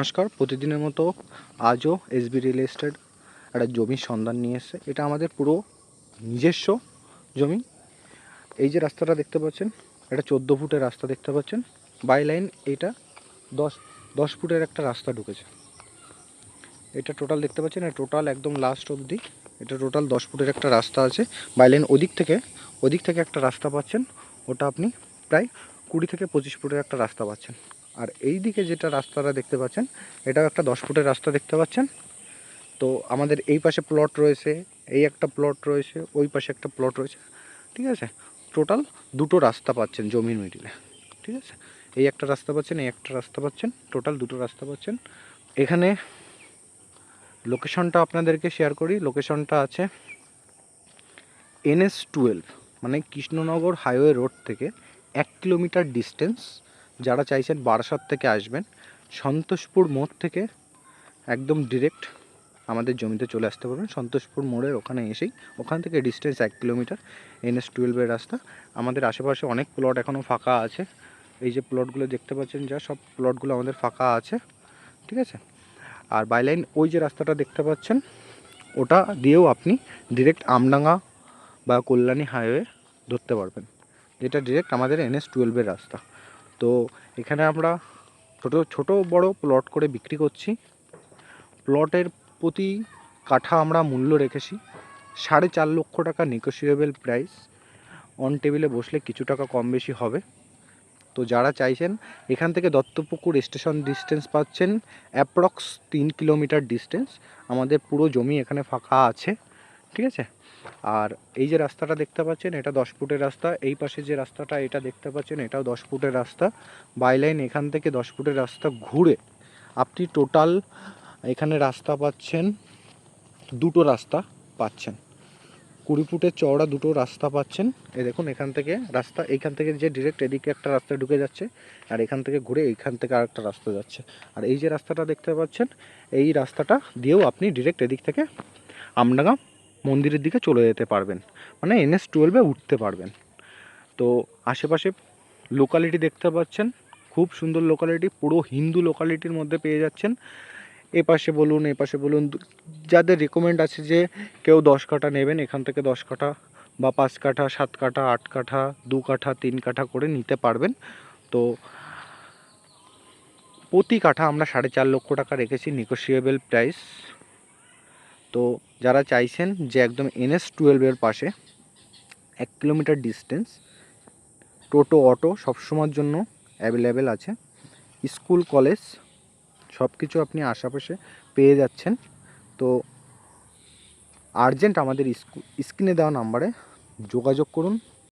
নমস্কার, প্রতিদিনের মতো আজও এসবি রিয়েল এস্টেট একটা জমির সন্ধান নিয়ে এসছে। এটা আমাদের পুরো নিজস্ব জমি। এই যে রাস্তাটা দেখতে পাচ্ছেন, এটা চোদ্দ ফুটের রাস্তা দেখতে পাচ্ছেন। বাই লাইন এটা দশ দশ ফুটের একটা রাস্তা ঢুকেছে। এটা টোটাল দেখতে পাচ্ছেন টোটাল একদম লাস্ট অবধি। এটা টোটাল দশ ফুটের একটা রাস্তা আছে। বাই লাইন ওদিক থেকে ওদিক থেকে একটা রাস্তা পাচ্ছেন। ওটা আপনি প্রায় কুড়ি থেকে পঁচিশ ফুটের একটা রাস্তা পাচ্ছেন। আর এই দিকে যেটা রাস্তাটা দেখতে পাচ্ছেন, এটাও একটা দশ ফুটের রাস্তা দেখতে পাচ্ছেন। তো আমাদের এই পাশে প্লট রয়েছে, এই একটা প্লট রয়েছে, ওই পাশে একটা প্লট রয়েছে, ঠিক আছে? টোটাল দুটো রাস্তা পাচ্ছেন জমির মিডিলে, ঠিক আছে? এই একটা রাস্তা পাচ্ছেন, এই একটা রাস্তা পাচ্ছেন টোটাল দুটো রাস্তা পাচ্ছেন। এখানে লোকেশনটা আপনাদেরকে শেয়ার করি লোকেশনটা আছে এনএস টুয়েলভ মানে কৃষ্ণনগর হাইওয়ে রোড থেকে এক কিলোমিটার ডিস্টেন্স যারা চাইছেন বারাসাত থেকে আসবেন, সন্তোষপুর মোড় থেকে একদম ডিরেক্ট আমাদের জমিতে চলে আসতে পারবেন। সন্তোষপুর মোড়ের ওখানে এসেই, ওখান থেকে ডিস্টেন্স এক কিলোমিটার এনএস টুয়েলভের রাস্তা। আমাদের আশেপাশে অনেক প্লট এখনও ফাঁকা আছে। এই যে প্লটগুলো দেখতে পাচ্ছেন যা, সব প্লটগুলো আমাদের ফাঁকা আছে। ঠিক আছে? আর বাইলাইন ওই যে রাস্তাটা দেখতে পাচ্ছেন, ওটা দিয়েও আপনি ডিরেক্ট আমডাঙ্গা বা কল্যাণী হাইওয়ে ধরতে পারবেন। যেটা ডিরেক্ট আমাদের এনএস টুয়েলভের রাস্তা। তো এখানে আমরা ছোট ছোট, বড় প্লট করে বিক্রি করছি। প্লটের প্রতি কাঠা আমরা মূল্য রেখেছি সাড়ে চার লক্ষ টাকা নেগোসিয়েবল প্রাইস অন টেবিলে বসলে কিছু টাকা কম বেশি হবে। তো যারা চাইছেন, এখান থেকে দত্তপুকুর স্টেশন ডিস্টেন্স পাচ্ছেন অ্যাপ্রক্স তিন কিলোমিটার ডিস্টেন্স আমাদের পুরো জমি এখানে ফাঁকা আছে। ঠিক আছে? আর এই যে রাস্তাটা দেখতে পাচ্ছেন, এটা দশ ফুটের রাস্তা। এই পাশে যে রাস্তাটা, এটা দেখতে পাচ্ছেন, এটাও দশ ফুটের রাস্তা। বাইলাইন এখান থেকে দশ ফুটের রাস্তা ঘুরে আপনি টোটাল এখানে রাস্তা পাচ্ছেন, দুটো রাস্তা পাচ্ছেন। কুড়ি ফুটের চওড়া দুটো রাস্তা পাচ্ছেন। এই দেখুন, এখান থেকে রাস্তা, এইখান থেকে যে ডিরেক্ট এদিকে একটা রাস্তা ঢুকে যাচ্ছে, আর এখান থেকে ঘুরে এইখান থেকে আরেকটা রাস্তা যাচ্ছে। আর এই যে রাস্তাটা দেখতে পাচ্ছেন, এই রাস্তাটা দিয়েও আপনি ডিরেক্ট এদিক থেকে আমডাঙ্গা মন্দিরের দিকে চলে যেতে পারবেন। মানে এনএস টুয়েলভে উঠতে পারবেন। তো আশেপাশে লোকালিটি দেখতে পাচ্ছেন। খুব সুন্দর লোকালিটি পুরো হিন্দু লোকালিটির মধ্যে পেয়ে যাচ্ছেন। এ পাশে বলুন এ পাশে বলুন, যাদের রেকমেন্ড আছে যে কেউ দশ কাঠা নেবেন, এখান থেকে দশ কাঠা বা পাঁচ কাঠা, সাত কাঠা, আট কাঠা, দু কাঠা, তিন কাঠা করে নিতে পারবেন। তো প্রতি কাঠা আমরা সাড়ে চার লক্ষ টাকা রেখেছি নেগোসিয়েবল প্রাইস তো যারা চাইছেন যে একদম এনএস টুয়েলভের পাশে এক কিলোমিটার ডিস্টেন্স টোটো, অটো সবসময়ের জন্য অ্যাভেলেবেল আছে। স্কুল কলেজ সব কিছু আপনি আশেপাশে পেয়ে যাচ্ছেন। তো আর্জেন্ট আমাদের স্ক্রিনে দেওয়া নাম্বারে যোগাযোগ করুন।